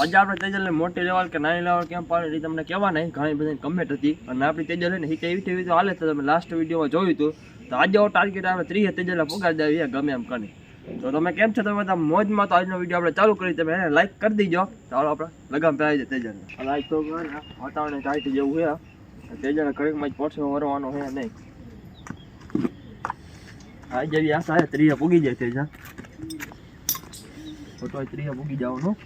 આજે આપણે તેજલને મોટી લેવલ કે નાની લેવલ કેમ પાડે તમને કહેવા નહીં, ઘણી બધી કમેન્ટ હતી. અને આપણી તેજલ ને એ એવી તેવી તો હાલે તો તમે લાસ્ટ વિડીયોમાં જોયું હતું. તો આજે ટાર્ગેટ આપણે ત્રીસ તેજલને પગાર દેવી ગમે એમ કરી તો તમે કેમ છો? તમે બધા મોજમાં તો આજનો વીડિયો આપણે ચાલુ કરી તમે એને લાઈક કરી દીજો. ચાલો આપણે લગામ પહેરાવી દે તેજલને. લાઈક તો ને વાતાવરણ ટાઈટ જેવું છે તેજલને ઘડીકમાં જ પોછો વરવાનો છે નહીં. આજે આશા છે, ત્રીસ પૂગી જાય તેજા તો ત્રીજા પૂગી જવાનું.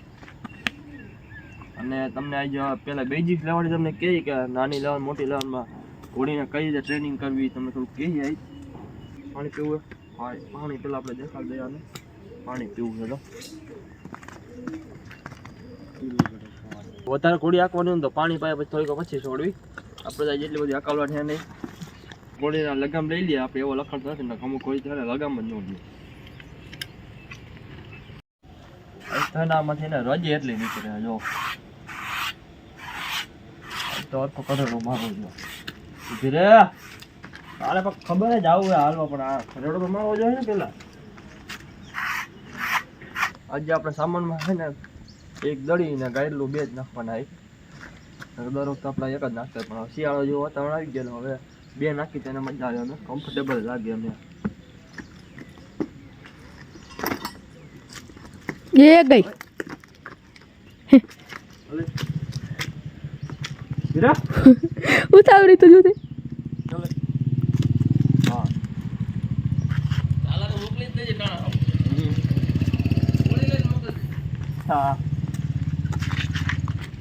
અને તમને આજ પેલા બેઝિક લેવલ તમને કહે કે નાની લેવલ મોટી લેવલમાં ઘોડીને કઈ રીતે ટ્રેનિંગ કરવી તમે થોડુંક કહી પાણી પીવું હા? પાણી પેલા આપણે દેખાડી દઈએ પાણી પીવું છે વધારે ઘોડી આંકવાની હોય તો પાણી પાય પછી થોડીક પછી છોડવી. આપણે જેટલી બધી અકાલવા છે નહીં. ઘોડીના લગામ લઈ લઈએ, આપણે એવો લખણ નથી ને અમુક ઘોડી ત્યારે લગામ જ ન લઈએ થનામાંથી ને રજી એટલી નીકળે, જો. તો અર્થ કરેલો મારો જો ઊભી રે. તારે પણ ખબર જ આવું હાલમાં પણ આ ખરેડો તો મારવો જોઈએ ને પેલા. આજે આપણે સામાનમાં છે ને એક દળીને ને ગાયલું બે જ નાખવાના આવી દર વખતે આપણે એક જ નાખતા પણ શિયાળો જેવું વાતાવરણ આવી ગયેલું હવે બે નાખી તેને મજા આવે અમે કમ્ફર્ટેબલ લાગે અમને એ ગઈ. ઉતાવળી તો જોતે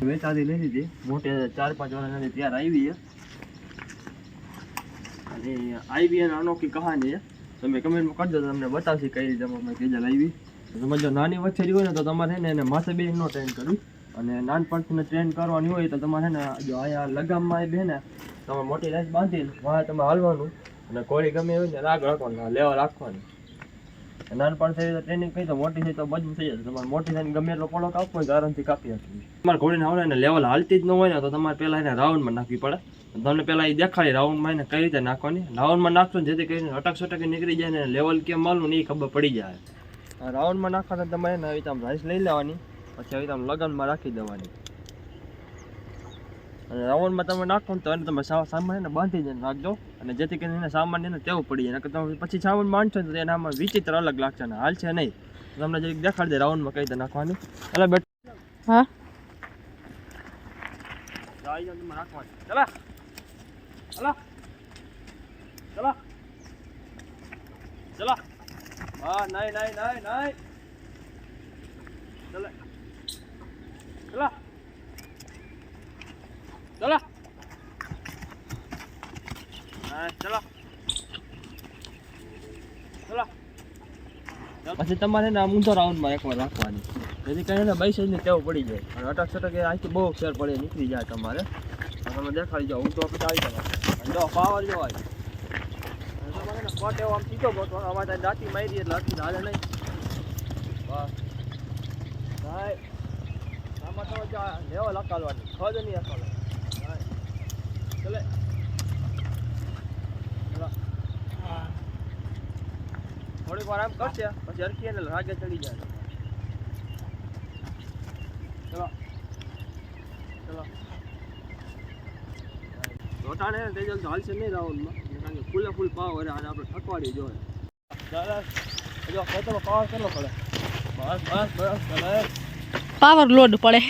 વેચાતી લઈ લીધી. મોટે ચાર પાંચ વર્ષની ત્યાર આવી અને આવી અને અનોખી કહાની છે. તમે કમેન્ટમાં કરજો તમને બતાવશે કઈ રીતે અમે કેજલ આવી. તમે જો નાની વચ્ચે હોય ને તો તમારે એને માથે બે નો ટ્રેન કરવી. અને નાનપણથી ટ્રેન કરવાની હોય તો તમારે ને જો અહીંયા લગામમાં બે ને તમે મોટી રાઈસ બાંધીને વાહ તમે હાલવાનું અને કોળી ગમે હોય ને રાગ રાખવાનું લેવા રાખવાની. નાનપણ થઈ તો ટ્રેનિંગ કરી, તો મોટી થઈ તો મજબૂત થઈ જશે તમારે મોટી થઈને ગમે એટલો પડો કાપવો હોય આરામથી કાપી શકીએ તમારે ઘોડીને આવડે ને લેવલ હાલતી જ ન હોય ને તો તમારે પહેલાં એને રાઉન્ડમાં નાખવી પડે. તમને પહેલાં એ દેખાડી રાઉન્ડમાં એને કઈ રીતે નાખવાની. રાઉન્ડમાં નાખશો ને જેથી કરીને અટક સટક નીકળી જાય ને લેવલ કેમ માલું ને એ ખબર પડી જાય. રાઉન્ડમાં નાખવાના તમારે એને રીતે આમ રાઈસ લઈ લેવાની. પછી આવી રીતે આમ લગનમાં રાખી દેવાની. અને રાવણમાં તમે નાખો તો એને તમે સામાન એને બાંધી જ રાખજો અને જેથી કરીને એને સામાન એને તેવું પડી જાય. તમે પછી સામાન બાંધશો તો તો એનામાં વિચિત્ર અલગ લાગશે ને હાલ છે નહીં. તમને જરીક દેખાડી દે રાઉન્ડમાં કઈ રીતે નાખવાની. એટલે બેટ હા. તમે ચલા. ચલા. ચલા. ચલા. હા નહીં નહીં નહીં નહીં ચલે ચલા ચલા હા ચલા. ચલો. પછી તમારે ને આમ ઊંધો રાઉન્ડમાં એકવાર રાખવાની. જેથી કરીને બાઈ ને ટેવ પડી જાય. અને અટક સટક એ આખી બહુ શેર પડે નીકળી જાય તમારે. તમે દેખાડી જાઓ ઊંધો પછી આવી જવા અને જો પાવર જો આવી તમારે ને કોટ એવો આમ સીધો ગોતો અમારે ત્યાં દાંતી મારી એટલે હાથી હાલે નહીં. બસ. ભાઈ આમાં તો લેવો લકાલવાની ખજ નહીં અકાલવાની. ચલે ચલો. થોડીક વાર આમ કરશે પછી હરખી અને રાગે ચડી જાય. ચલો. ચલો. જોટાણે ને તેજલ તો હાલશે નહીં રાઉન્ડમાં કારણ કે ફૂલે ફૂલ પાવ અરે આજે આપણે થકવાડી જોઈએ. ચાલો જો ખેતરમાં પાવર કેટલો પડે? બસ બસ બસ ચાલે. પાવર લોડ પડે.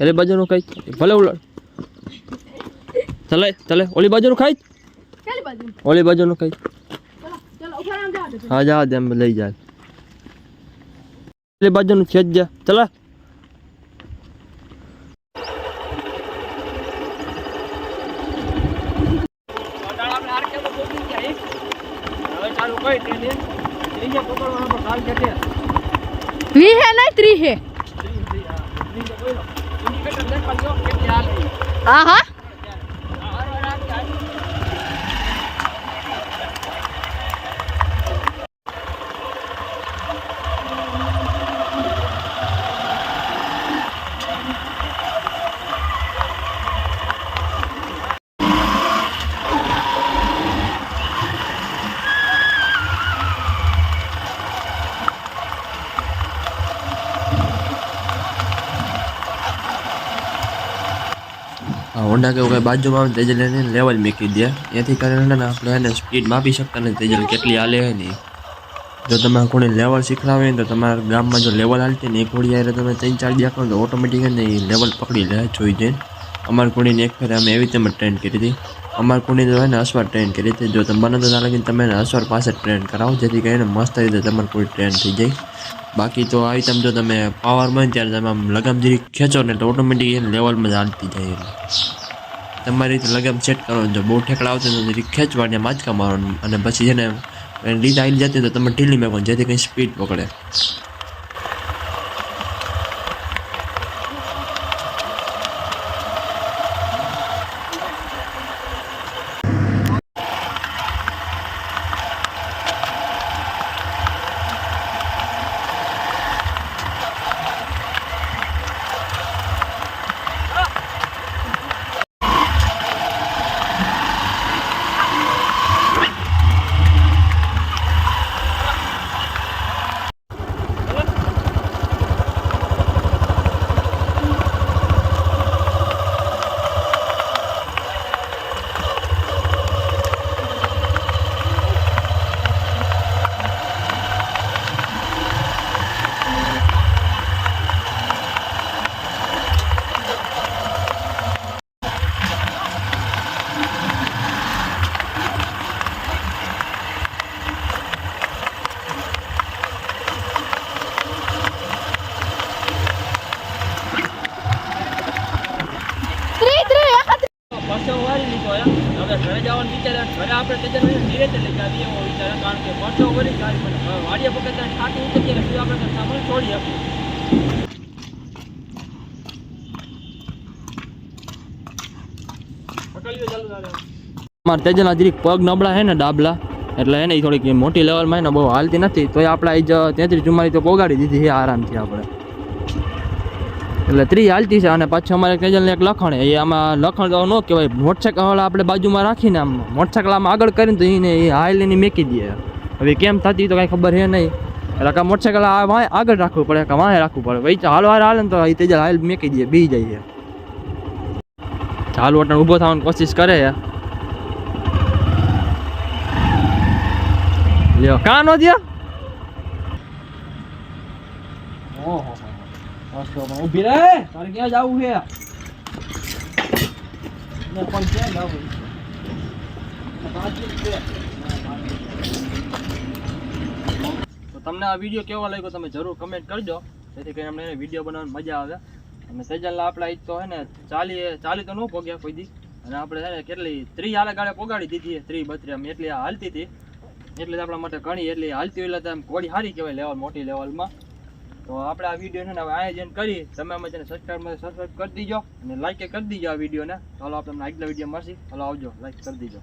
અરે બાજુનું કઈ ભલે ઉલટ. ચલે ચાલે ઓલી બાજુનું ખાઈ? ચાલી બાજુ ઓલી બાજુનું ખાઈ. ચલો ચલો જા હા જા દે એમ લઈ જાય. ઓલી બાજુનું છે જ જા. ચલા વી હે નહીં ત્રી હે હા હા. હોન્ડા કે કંઈ બાજુમાં આવે તેજલ એને લેવલ મૂકી દે. એથી કરીને આપણે એને સ્પીડ માપી શકતા નથી. તેજલ કેટલી હાલે નહીં જો તમે કોને લેવલ શીખડાવે તો તમારા ગામમાં જો લેવલ હાલતી ને એક ઘોડી હારે તમે ત્રણ ચાર દી કરો તો ઓટોમેટિક એ લેવલ પકડી લે, જોઈ જઈને. અમારી ઘોડીને એક ફેર અમે એવી રીતે ટ્રેન કરી હતી. અમારી કુંડી હોય ને અસવાર ટ્રેન કરી હતી. જો તમે બને તો ના લાગીને તમે એને અસવાર પાસે ટ્રેન કરાવો. જેથી કરીને મસ્ત રીતે તમારી કુડી ટ્રેન થઈ જાય. બાકી તો આવી તમે જો તમે પાવરમાં હોય ત્યારે તમે આમ લગામ જરી ખેંચો ને તો ઓટોમેટિક એને લેવલમાં હાલતી જાય તમારી રીતે લગામ સેટ કરવાનું જો બહુ ઠેકડા આવશે તો ખેંચવાની માચકા મારવાનું અને પછી જેને રીત આવી જતી તો તમે ઢીલી મેકવાનું, જેથી કંઈ સ્પીડ પકડે ત્રી ત્રી એક પરસો વારી લીધો એમ હવે ઘરે જવાનું વિચારે ઘરે આપણે તેજલ ધીરે લઈ જાવી એવો વિચાર કારણ કે પરસો વળી ગાડી મને હવે વાડીએ ઠાકી ઉતરીએ ને પછી આપણે સામાન છોડી આપીએ. મારે તેજલના જરીક પગ નબળા છે ને ડાબલા, એટલે એને થોડીક મોટી લેવલમાં એને બહુ હાલતી નથી. તોય આપણે જ તેત્રીસ ચુમ્માલીસ તો પોગાડી દીધી છે આરામથી આપણે. એટલે ત્રી હાલતી છે અને પાછું અમારે કેજલને એક લખણ એ આમાં લખણ તો ન કહેવાય. મોટરસાઇકલ આપણે બાજુમાં રાખીને આમ મોટરસાઇકલ આમાં આગળ કરીને તો એને એ હાલ એની મેકી દે. હવે કેમ થતી તો કાંઈ ખબર છે નહીં. એટલે કાં મોટરસાઇકલ આગળ રાખવું પડે કાં વાંહે રાખવું પડે. ભાઈ હાલ હાલ હાલે ને તો એ તેજલ હાલ મેકી દે, બી જાય ચાલુ વટણ ઊભો થવાની કોશિશ કરે લ્યો, કાં નો દ્યો ઓહો ઊભી રહે તારે ક્યાં જવું છે? પણ તો તમને આ વીડિયો કેવો લાગ્યો તમે જરૂર કમેન્ટ કરજો જેથી કરીને અમને વીડિયો બનાવવાની મજા આવે. અને સેજલના આપણે ઈજ તો હે ને ચાલી ચાલી તો ન પોગ્યા કોઈ દી. અને આપણે છે કેટલી, ત્રી હાલે ગાડે પોગાડી દીધી ત્રી બત્રી આમ એટલી હાલતી હતી. એટલે આપણા માટે ઘણી એટલી હાલતી એટલે આમ ઘોડી સારી કહેવાય લેવલ, મોટી લેવલમાં. તો આપણે આ વિડીયોને આયોજન કરી તમે અમે તેને સબસ્ક્રાઈબમાં સબસ્ક્રાઈબ કરી દીજો અને લાઈક કરી દીજો આ વિડીયોને ચાલો આપણે આગલા વીડિયો મળશે. ચાલો આવજો. લાઈક કરી દીજો.